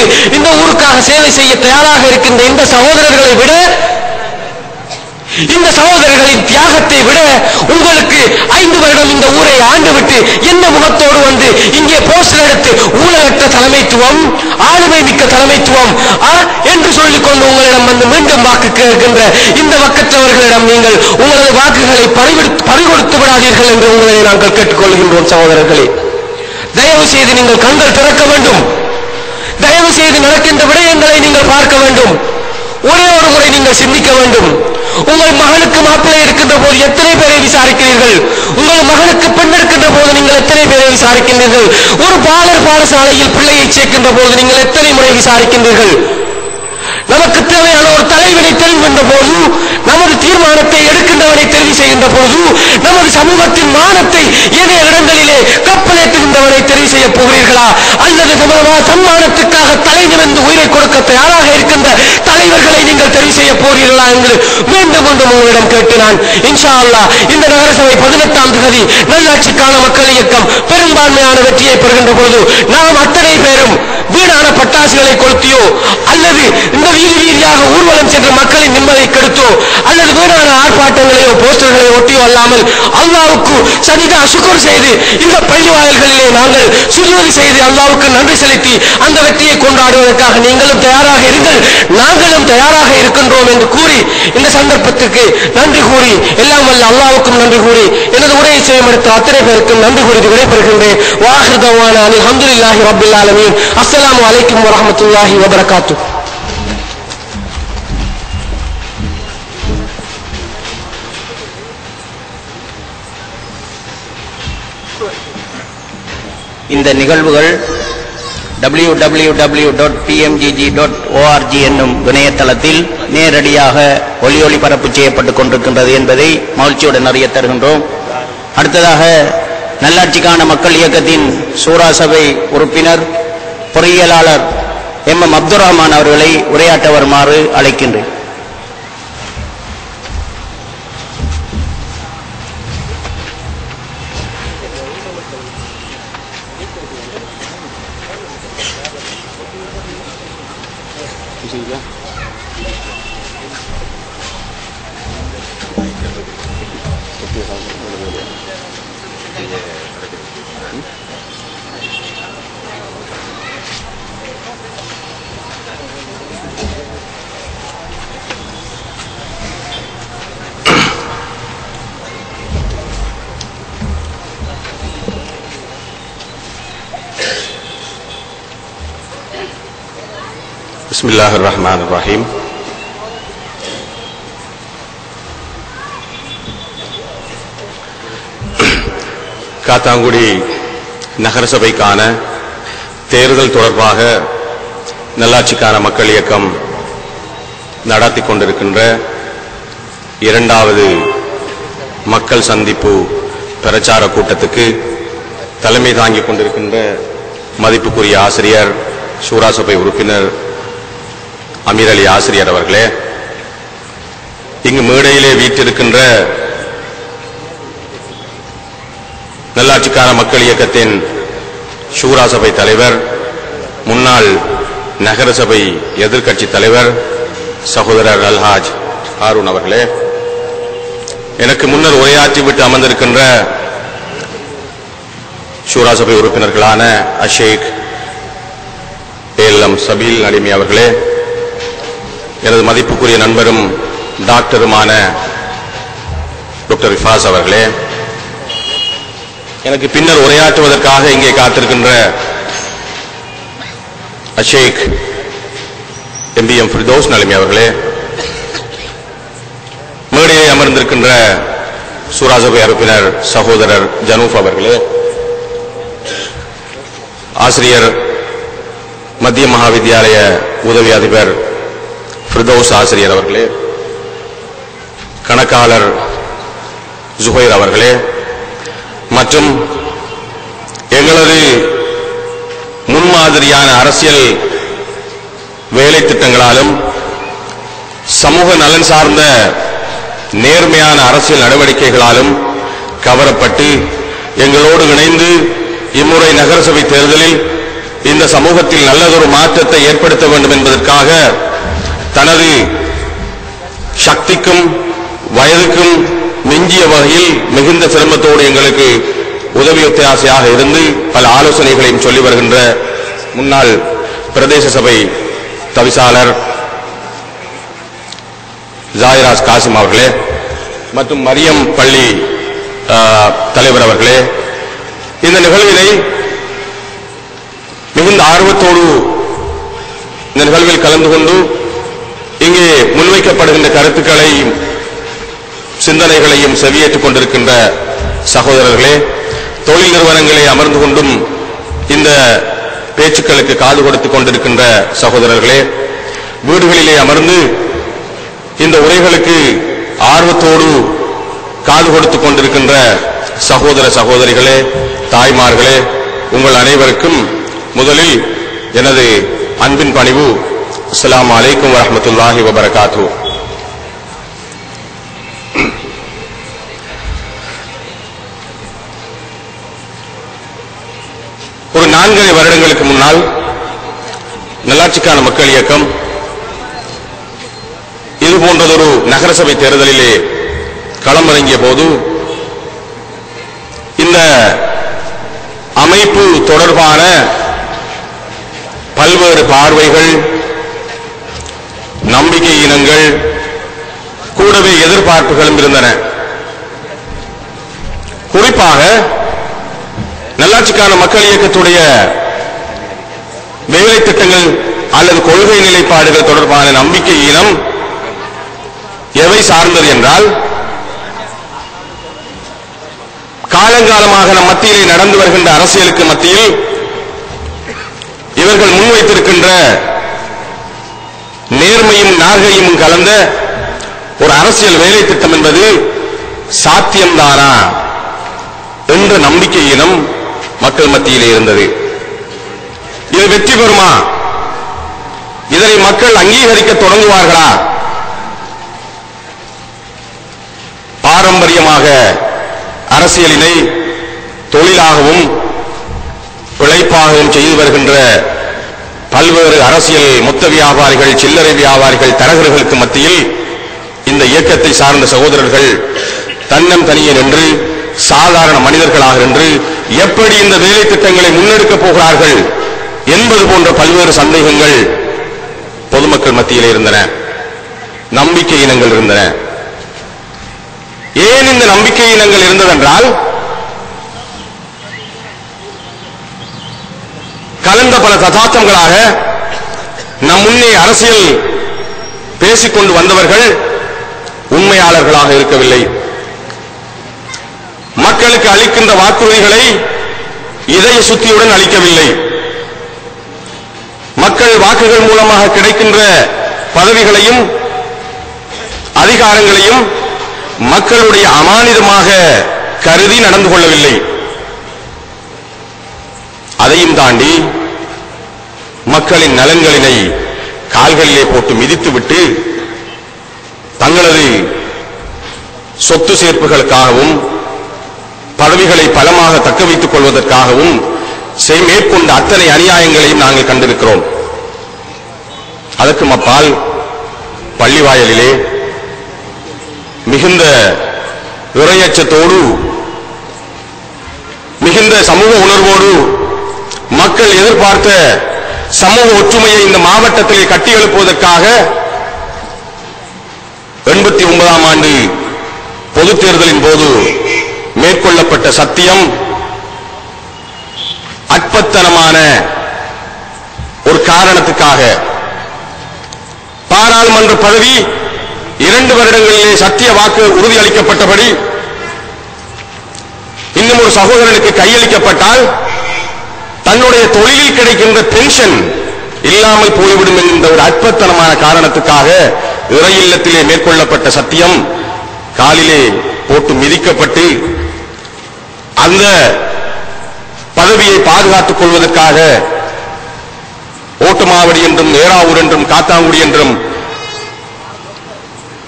விட்டு இந்த ஊருக்காக சேவை செய்ய தயாராக இருக்கின்ற இந்த சகோதரர்களை விட இந்த சகோதரர்களின் தியாகத்தை விட உங்களுக்கு ஐந்து வருடம் இந்த ஊரை ஆண்டுவிட்டு என்ன முகத்தோடு வந்து இங்கே போஸ்டர் எடுத்து ஊழலற்ற தலைமைத்துவம் ஆளுமை மிக்க தலைமைத்துவம் என்று சொல்லிக்கொண்டு உங்களிடம் வந்து மீண்டும் வாக்கு கேட்கின்ற இந்த வக்கற்றவர்களிடம் நீங்கள் உங்களது வாக்குகளை பறிகொடுத்து விடாதீர்கள் என்று உங்களை நாங்கள் கேட்டுக்கொள்கின்றோம் சகோதரர்களே. தயவு செய்து நீங்கள் கண்கள் திறக்க வேண்டும். தயவு செய்து நடக்கின்ற விடயங்களை நீங்கள் பார்க்க வேண்டும். ஒரே ஒரு முறை நீங்கள் சிந்திக்க வேண்டும். உங்கள் மகனுக்கு மாப்பிள்ளை இருக்கின்ற போது எத்தனை பேரை விசாரிக்கிறீர்கள்? உங்கள் மகனுக்கு பெண் இருக்கின்ற போது நீங்கள் எத்தனை பேரை விசாரிக்கின்றீர்கள்? ஒரு பாலர் பாடசாலையில் பிள்ளையை சேர்க்கின்ற போது நீங்கள் எத்தனை முறை விசாரிக்கின்றீர்கள்? நமக்கு தேவையான ஒரு தலைவனை தெரிவிக்கின்ற போது நமது தீர்மானத்தை எடுக்கின்றவனை தெரிவு செய்கின்ற போது நமது சமூகத்தின் மானத்தை ஏனைய இடங்களிலே கப்பலேற்றுகின்றவனை தெரிவு செய்ய போகிறீர்களா? அல்லது நமது சன்மானத்துக்காக தலை நிமிர்ந்து உயிரை கொடுக்க தயாராக இருக்கின்ற தலைவர்களை நீங்கள் தெரிவு செய்ய போகிறீர்களா என்று மீண்டும் மீண்டும் உங்களிடம் கேட்டு நான் இன்ஷா அல்லாஹ் இந்த நகரசபை பதினெட்டாம் தேதி நல்லாட்சிக்கான மக்கள் இயக்கம் பெரும்பான்மையான வெற்றியை பெறுகின்ற போது நாம் அத்தனை பேரும் வீணான பட்டாசுகளை கொளுத்தியோ அல்லது இந்த வீதி வீதியாக ஊர்வலம் சென்ற மக்களின் நிம்மதியை கெடுத்தோ அல்லது வீணான ஆர்ப்பாட்டங்களையோ போஸ்டர்களையோ ஒட்டியோ அல்லாமல் அல்லாவுக்கு சனிதா சுக்கர் செய்து இந்த பள்ளி வாயில்களிலே நாங்கள் சுஜூதி செய்து அல்லாவுக்கு நன்றி செலுத்தி அந்த வெற்றியை கொண்டாடுவதற்காக நீங்களும் தயாராக இருங்கள் நாங்களும் தயாராக இருக்கின்றோம் என்று கூறி இந்த சந்தர்ப்பத்துக்கு நன்றி கூறி எல்லாம் வல்ல அல்லாவுக்கும் நன்றி கூறி எனது உரையை செய்யமடுத்த அத்தனை பேருக்கும் நன்றி கூறி விடைபெறுகின்றேன். வாஹிர் தவான அஹமதுல்லாஹி ரப்பில் ஆலமீன். அஸ்லாம் வலைக்கம் வரமத்துல்லாஹி வபரகாத்து இந்த நிகழ்வுகள் W W W dot PMGG dot ORG என்னும் இணையதளத்தில் நேரடியாக ஒலி ஒளிபரப்பு செய்யப்பட்டுக் கொண்டிருக்கின்றது என்பதை மகிழ்ச்சியுடன் அறிய தருகின்றோம். அடுத்ததாக நல்லாட்சிக்கான மக்கள் இயக்கத்தின் சூராசபை உறுப்பினர் பொறியியலாளர் எம் எம் அப்துல் ரஹ்மான் அவர்களை உரையாற்ற வருமாறு அழைக்கின்றேன். بسم الله الرحمن الرحيم காத்தாங்குடி நகரசபைக்கான தேர்தல் தொடர்பாக நல்லாட்சிக்கான மக்கள் இயக்கம் நடத்தி கொண்டிருக்கின்ற இரண்டாவது மக்கள் சந்திப்பு பிரச்சார கூட்டத்துக்கு தலைமை தாங்கிக் கொண்டிருக்கின்ற மதிப்புக்குரிய ஆசிரியர் சூராசபை உறுப்பினர் அமீர் அலி ஆசிரியர் அவர்களே இங்கு மேடையிலே வீற்றிருக்கின்ற நல்லாட்சிக்கான மக்கள் இயக்கத்தின் சூரா சபை தலைவர் முன்னாள் நகரசபை எதிர்க்கட்சி தலைவர் சகோதரர் அல்ஹாஜ் ஹாரூன் அவர்களே எனக்கு முன்னர் உரையாற்றிவிட்டு அமர்ந்திருக்கின்ற ஷூரா சபை உறுப்பினர்களான அஷேக் ஏலம் சபீல் நடிமி அவர்களே எனது மதிப்புக்குரிய நண்பரும் டாக்டருமான டாக்டர் ரிஃபாஸ் அவர்களே எனக்கு பின்னர் உரையாற்றுவதற்காக இங்கே காத்திருக்கின்ற அஷேக் எம்பிஎம் ஃபிர்தோஸ் நலிமி அவர்களே மேடையை அமர்ந்திருக்கின்ற சூராஜபை உறுப்பினர் சகோதரர் ஜனூப் அவர்களே ஆசிரியர் மத்திய மகாவித்யாலய உதவி அதிபர் பிரதோஸ் ஆசிரியர் அவர்களே கணக்காளர் ஜுஹைர் அவர்களே மற்றும் எங்களது முன்மாதிரியான அரசியல் வேலை திட்டங்களாலும் சமூக நலன் சார்ந்த நேர்மையான அரசியல் நடவடிக்கைகளாலும் கவரப்பட்டு எங்களோடு இணைந்து இம்முறை நகரசபை தேர்தலில் இந்த சமூகத்தில் நல்லதொரு மாற்றத்தை ஏற்படுத்த வேண்டும் என்பதற்காக தனது சக்திக்கும் வயதுக்கும் மிஞ்சிய வகையில் மிகுந்த சிரமத்தோடு எங்களுக்கு உதவி ஒத்தாசையாக இருந்து பல ஆலோசனைகளையும் சொல்லி வருகின்ற முன்னாள் பிரதேச சபை தவிசாளர் ஜாயிராஜ் காசிம் அவர்களே மற்றும் மரியம் பள்ளி தலைவர் அவர்களே இந்த நிகழ்வினை மிகுந்த ஆர்வத்தோடு இந்த நிகழ்வில் கலந்து கொண்டு இங்கே முன்வைக்கப்படுகின்ற கருத்துக்களையும் சிந்தனைகளையும் செவியேற்றுக் கொண்டிருக்கின்ற சகோதரர்களே தொழில் நிறுவனங்களை அமர்ந்து கொண்டும் இந்த பேச்சுக்களுக்கு காது கொடுத்துக் கொண்டிருக்கின்ற சகோதரர்களே வீடுகளிலே அமர்ந்து இந்த உரைகளுக்கு ஆர்வத்தோடு காது கொடுத்துக் கொண்டிருக்கின்ற சகோதர சகோதரிகளே தாய்மார்களே உங்கள் அனைவருக்கும் முதலில் எனது அன்பின் பணிவு السلام عليكم ورحمة الله وبركاته ஒரு நான்கரை வருடங்களுக்கு முன்னால் நல்லாட்சிக்கான மக்கள் இயக்கம் இது போன்றதொரு நகரசபை தேர்தலிலே களமிறங்கிய போது இந்த அமைப்பு தொடர்பான பல்வேறு பார்வைகள் நம்பிக்கை இனங்கள் கூடவே எதிர்பார்ப்புகளும் இருந்தன. குறிப்பாக நல்லாட்சிக்கான மக்கள் இயக்கத்துடைய வேலை திட்டங்கள் அல்லது கொள்கை நிலைப்பாடுகள் தொடர்பான நம்பிக்கை இனம் எவை சார்ந்தது என்றால் காலங்காலமாக நம் மத்தியிலே நடந்து வருகின்ற அரசியலுக்கு மத்தியில் இவர்கள் முன்வைத்திருக்கின்ற நேர்ம நேர்மையும் நாகையும் கலந்த ஒரு அரசியல் வேலை திட்டம் என்பது சாத்தியம்தானா என்ற நம்பிக்கையினம் மக்கள் மத்தியிலே இருந்தது. இது வெற்றி பெறுமா? இதனை மக்கள் அங்கீகரிக்க தொடங்குவார்களா? பாரம்பரியமாக அரசியலினை தொழிலாகவும் பிழைப்பாகவும் செய்து வருகின்ற பல்வேறு அரசியல் மொத்த வியாபாரிகள் சில்லறை வியாபாரிகள் தரகர்களுக்கு மத்தியில் இந்த இயக்கத்தை சார்ந்த சகோதரர்கள் தன்னம் தனியே நின்று சாதாரண மனிதர்களாக நின்று எப்படி இந்த வேலை திட்டங்களை முன்னெடுக்கப் போகிறார்கள் என்பது போன்ற பல்வேறு சந்தேகங்கள் பொதுமக்கள் மத்தியிலே இருந்தன. நம்பிக்கை இனங்கள் இருந்தன. ஏன் இந்த நம்பிக்கை இனங்கள் இருந்ததென்றால் கலந்த பல ததார்த்தங்களாக நம் முன்னே அரசியல் பேசிக்கொண்டு வந்தவர்கள் உண்மையாளர்களாக இருக்கவில்லை. மக்களுக்கு அளிக்கின்ற வாக்குறுதிகளை இதய சுத்தியுடன் அளிக்கவில்லை. மக்கள் வாக்குகள் மூலமாக கிடைக்கின்ற பதவிகளையும் அதிகாரங்களையும் மக்களுடைய அமானிதமாக கருதி நடந்து கொள்ளவில்லை. அதையும் தாண்டி மக்களின் நலன்களினை கால்களிலே போட்டு மிதித்துவிட்டு தங்களது சொத்து சேர்ப்புகளுக்காகவும் பதவிகளை பலமாக தக்க வைத்துக் கொள்வதற்காகவும் செய் மேற்கொண்ட அத்தனை அநியாயங்களையும் நாங்கள் கண்டிருக்கிறோம். அதற்கும் அப்பால் பள்ளிவாயலிலே மிகுந்த இறையச்சத்தோடு மிகுந்த சமூக உணர்வோடு மக்கள் எதிர்பார்த்த சமூக ஒற்றுமையை இந்த மாவட்டத்திலே கட்டி எழுப்புவதற்காக எண்பத்தி ஒன்பதாம் ஆண்டு பொதுத் தேர்தலின் போது மேற்கொள்ளப்பட்ட சத்தியம் அற்பத்தனமான ஒரு காரணத்துக்காக. பாராளுமன்ற பதவி இரண்டு வருடங்களிலே சத்திய வாக்கு உறுதியளிக்கப்பட்டபடி இன்னும் ஒரு சகோதரனுக்கு கையளிக்கப்பட்டால் தன்னுடைய தொழிலில் கிடைக்கின்ற பென்ஷன் இல்லாமல் போய்விடும் என்கின்ற ஒரு அற்பத்தனமான காரணத்துக்காக இறை இல்லத்திலே மேற்கொள்ளப்பட்ட சத்தியம் காலிலே போட்டு மிதிக்கப்பட்டு அந்த பதவியை பாதுகாத்துக் கொள்வதற்காக ஓட்டுமாவடி என்றும் நேராவூர் என்றும் காத்தாங்குடி என்றும்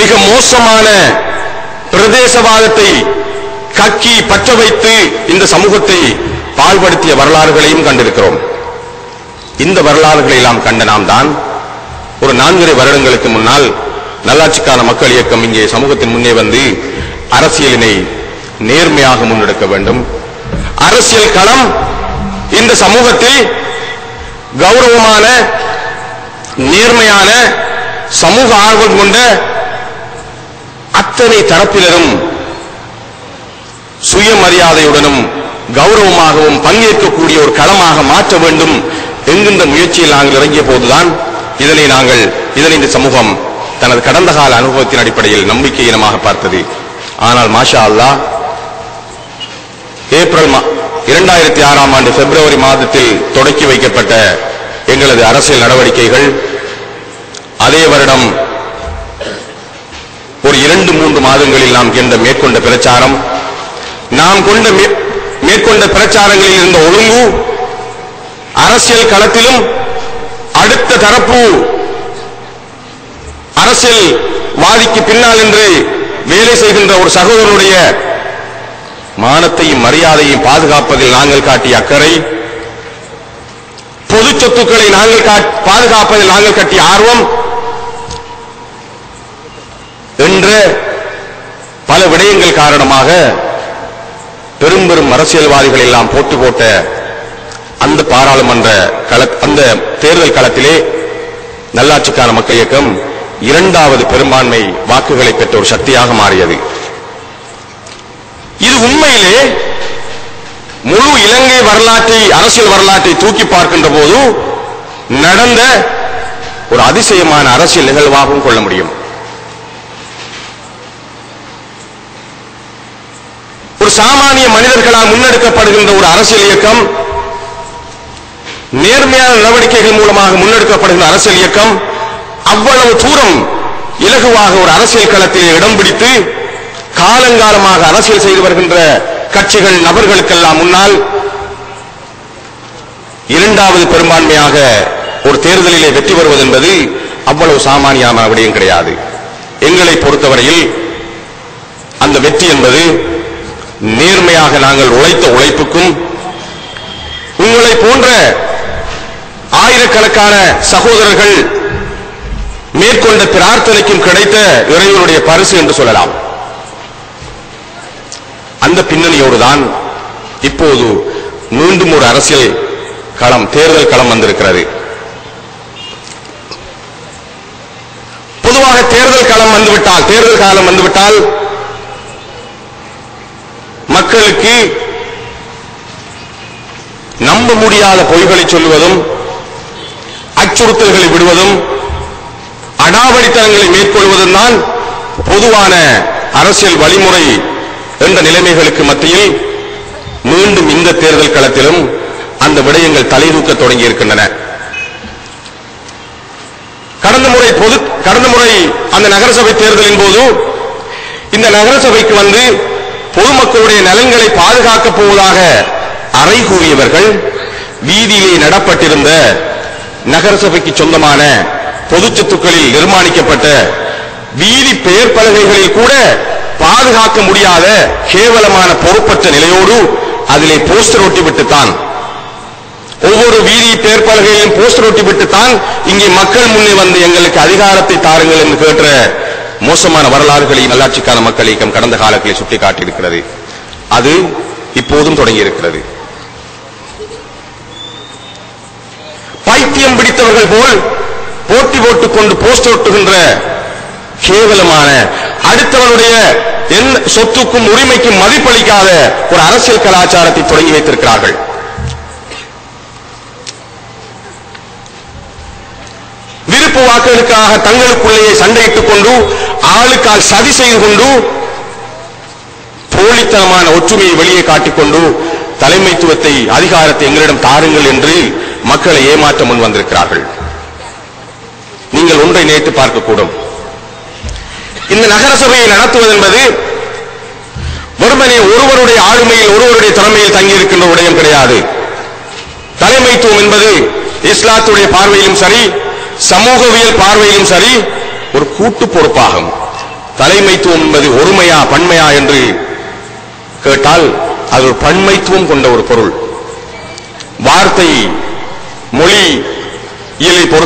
மிக மோசமான பிரதேசவாதத்தை கக்கி பற்ற வைத்து இந்த சமூகத்தை பால்படுத்திய வரலாறுகளையும் கண்டிருக்கிறோம். இந்த வரலாறுகளை எல்லாம் கண்ட நாம் தான் ஒரு நான்கரை வருடங்களுக்கு முன்னால் நல்லாட்சிக்கான மக்கள் இயக்கம் இங்கே சமூகத்தின் முன்னே வந்து அரசியலினை நேர்மையாக முன்னெடுக்க வேண்டும். அரசியல் களம் இந்த சமூகத்தில் கௌரவமான நேர்மையான சமூக ஆர்வம் கொண்ட அத்தனை தரப்பினரும் சுயமரியாதையுடனும் கௌரவமாகவும் பங்கேற்கக்கூடிய ஒரு களமாக மாற்ற வேண்டும் என்கின்ற முயற்சியில் நாங்கள் இறங்கிய போதுதான் இதனை நாங்கள் இதனை இந்த சமூகம் தனது கடந்த கால அனுபவத்தின் அடிப்படையில் நம்பிக்கை இனமாக பார்த்தது. ஆனால் மாஷா அல்லா ஏப்ரல் மா- இரண்டாயிரத்தி ஆறாம் ஆண்டு பிப்ரவரி மாதத்தில் தொடக்கி வைக்கப்பட்ட எங்களது அரசியல் நடவடிக்கைகள் அதே வருடம் ஒரு இரண்டு மூன்று மாதங்களில் நாம் கொண்ட மேற்கொண்ட பிரச்சாரம் நாம் கொண்ட மேற்கொண்ட பிரச்சாரங்களில் இருந்த ஒழுங்கு அரசியல் களத்திலும் அடுத்த தரப்பு அரசியல் வாதிக்கு பின்னால் என்று வேலை செய்கின்ற ஒரு சகோதரனுடைய மானத்தையும் மரியாதையும் பாதுகாப்பதில் நாங்கள் காட்டிய அக்கறை பொது சொத்துக்களை நாங்கள் பாதுகாப்பதில் நாங்கள் காட்டிய ஆர்வம் என்ற பல விடயங்கள் காரணமாக பெரும் பெரும் அரசியல்வாதிகள் எல்லாம் போட்டு போட்ட அந்த பாராளுமன்ற கள அந்த தேர்தல் களத்திலே நல்லாட்சிக்கான மக்கள் இயக்கம் இரண்டாவது பெரும்பான்மை வாக்குகளை பெற்ற ஒரு சக்தியாக மாறியது. இது உண்மையிலே முழு இலங்கை வரலாற்றை அரசியல் வரலாற்றை தூக்கி பார்க்கின்ற போது நடந்த ஒரு அதிசயமான அரசியல் நிகழ்வாகவும் கொள்ள முடியும். ஒரு சாமானிய மனிதர்களால் முன்னெடுக்கப்படுகின்ற ஒரு அரசியல் இயக்கம் நேர்மையான நடவடிக்கைகள் மூலமாக முன்னெடுக்கப்படுகின்ற அரசியல் இயக்கம் அவ்வளவு தூரம் இலகுவாக ஒரு அரசியல் களத்தில் இடம் பிடித்து காலங்காலமாக அரசியல் செய்து வருகின்ற கட்சிகள் நபர்களுக்கெல்லாம் முன்னால் இரண்டாவது பெரும்பான்மையாக ஒரு தேர்தலிலே வெற்றி வருவது என்பது அவ்வளவு சாமானியமான விடயம் கிடையாது. எங்களை பொறுத்தவரையில் அந்த வெற்றி என்பது நேர்மையாக நாங்கள் உழைத்த உழைப்புக்கும் உங்களை போன்ற ஆயிரக்கணக்கான சகோதரர்கள் மேற்கொண்ட பிரார்த்தனைக்கும் கிடைத்த இறைவனுடைய பரிசு என்று சொல்லலாம். அந்த பின்னணியோடுதான் இப்போது மீண்டும் ஒரு அரசியல் களம் தேர்தல் களம் வந்திருக்கிறது. பொதுவாக தேர்தல் களம் வந்துவிட்டால் தேர்தல் காலம் வந்துவிட்டால் மக்களுக்கு நம்ப முடியாத பொய்களை சொல்லுவதும் அச்சுறுத்தல்களை விடுவதும் அடாவடித்தனங்களை மேற்கொள்வதும் தான் பொதுவான அரசியல் வழிமுறை என்ற நிலைமைகளுக்கு மத்தியில் மீண்டும் இந்த தேர்தல் களத்திலும் அந்த விடயங்கள் தலைதூக்க தொடங்கி இருக்கின்றன. கடந்த முறை பொது கடந்த முறை அந்த நகரசபை தேர்தலின் போது இந்த நகரசபைக்கு வந்து பொதுமக்களுடைய நலன்களை பாதுகாக்கப் போவதாக அறை கூறியவர்கள் வீதியிலே நடப்பட்டிருந்த நகரசபைக்கு சொந்தமான பொது சொத்துக்களில் நிர்மாணிக்கப்பட்ட வீதி பெயர் பலகைகளில் கூட பாதுகாக்க முடியாத கேவலமான பொறுப்பற்ற நிலையோடு அதிலே போஸ்டர் ஒட்டிவிட்டுத்தான் ஒவ்வொரு வீதி பெயர் பலகையிலும் போஸ்டர் ஒட்டிவிட்டுத்தான் இங்கே மக்கள் முன்னே வந்து எங்களுக்கு அதிகாரத்தை தாருங்கள் என்று கேட்ட மோசமான வரலாறுகளை நல்லாட்சிக்கான மக்கள் இயக்கம் கடந்த காலங்களில் சுட்டிக்காட்டியிருக்கிறது. அது இப்போதும் தொடங்கியிருக்கிறது. பைத்தியம் பிடித்தவர்கள் போல் போட்டி போட்டுக் கொண்டு போஸ்ட் ஒட்டுகின்ற கேவலமான அடுத்தவனுடைய எந்த சொத்துக்கும் உரிமைக்கும் மதிப்பளிக்காத ஒரு அரசியல் கலாச்சாரத்தை தொடங்கி வைத்திருக்கிறார்கள். விருப்பு வாக்குகளுக்காக தங்களுக்குள்ளேயே சண்டையிட்டுக் கொண்டு ஆளுக்கால் சதி செய்து கொண்டு போலித்தனமான ஒற்றுமையை வெளியே காட்டிக்கொண்டு தலைமைத்துவத்தை அதிகாரத்தை எங்களிடம் தாருங்கள் என்று மக்களை ஏமாற்ற முன் வந்திருக்கிறார்கள். நீங்கள் ஒன்றை நேற்று பார்க்கக்கூடும். இந்த நகரசபையை நடத்துவது என்பது வெறுமனே ஒருவருடைய ஆளுமையில் ஒருவருடைய திறமையில் தங்கியிருக்கின்ற விடயம் கிடையாது. தலைமைத்துவம் என்பது இஸ்லாத்துடைய பார்வையிலும் சரி சமூகவியல் பார்வையிலும் சரி ஒரு கூட்டு பொறுப்பாகும். தலைமைத்துவம் என்பது ஒருமையா பன்மையா என்று கேட்டால் அது ஒரு பன்மைத்துவம் கொண்ட ஒரு பொருள். வார்த்தை மொழி இயலை பொறுத்த